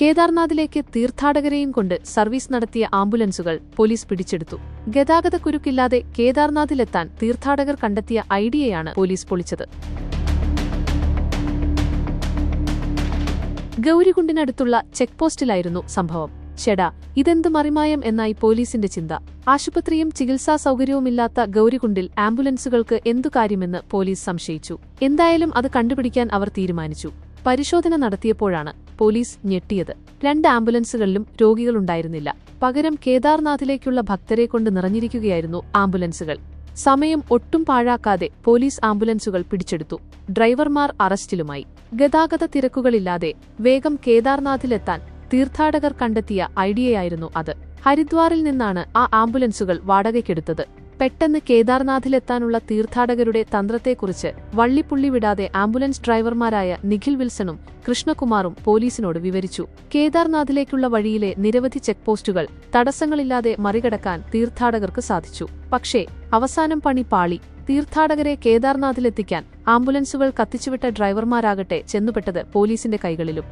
കേദാർനാഥിലേക്ക് തീർത്ഥാടകരെയും കൊണ്ട് സർവീസ് നടത്തിയ ആംബുലൻസുകൾ പോലീസ് പിടിച്ചെടുത്തു. ഗതാഗത ഗതാഗതക്കുരുക്കില്ലാതെ കേദാർനാഥിലെത്താൻ തീർത്ഥാടകർ കണ്ടെത്തിയ ഐഡിയയാണ് പോലീസ് പൊളിച്ചത്. ഗൗരികുണ്ടിനടുത്തുള്ള ചെക്ക് പോസ്റ്റിലായിരുന്നു സംഭവം. ഷെടാ ഇതെന്ത് മറിമായം എന്നായി പോലീസിന്റെ ചിന്ത. ആശുപത്രിയും ചികിത്സാ സൗകര്യവുമില്ലാത്ത ഗൗരികുണ്ടിൽ ആംബുലൻസുകൾക്ക് എന്തു കാര്യമെന്ന് പോലീസ് സംശയിച്ചു. എന്തായാലും അത് കണ്ടുപിടിക്കാൻ അവർ തീരുമാനിച്ചു. പരിശോധന നടത്തിയപ്പോഴാണ് പോലീസ് ഞെട്ടിയത്. രണ്ട് ആംബുലൻസുകളിലും രോഗികളുണ്ടായിരുന്നില്ല. പകരം കേദാർനാഥിലേക്കുള്ള ഭക്തരെ കൊണ്ട് നിറഞ്ഞിരിക്കുകയായിരുന്നു ആംബുലൻസുകൾ. സമയം ഒട്ടും പാഴാക്കാതെ പോലീസ് ആംബുലൻസുകൾ പിടിച്ചെടുത്തു. ഡ്രൈവർമാർ അറസ്റ്റിലുമായി. ഗതാഗത തിരക്കുകളില്ലാതെ വേഗം കേദാർനാഥിലെത്താൻ തീർത്ഥാടകർ കണ്ടെത്തിയ ഐഡിയയായിരുന്നു അത്. ഹരിദ്വാറിൽ നിന്നാണ് ആ ആംബുലൻസുകൾ വാടകയ്ക്കെടുത്തത്. പെട്ടെന്ന് കേദാർനാഥിലെത്താനുള്ള തീർത്ഥാടകരുടെ തന്ത്രത്തെക്കുറിച്ച് വള്ളിപ്പുള്ളി വിടാതെ ആംബുലൻസ് ഡ്രൈവർമാരായ നിഖിൽ വിൽസണും കൃഷ്ണകുമാറും പോലീസിനോട് വിവരിച്ചു. കേദാർനാഥിലേക്കുള്ള വഴിയിലെ നിരവധി ചെക്ക് പോസ്റ്റുകൾ തടസ്സങ്ങളില്ലാതെ മറികടക്കാൻ തീർത്ഥാടകർക്ക് സാധിച്ചു. പക്ഷേ അവസാനം പണി പാളി. തീർത്ഥാടകരെ കേദാർനാഥിലെത്തിക്കാൻ ആംബുലൻസുകൾ കത്തിച്ചുവിട്ട ഡ്രൈവർമാരാകട്ടെ ചെന്നുപെട്ടത് പോലീസിന്റെ കൈകളിലും.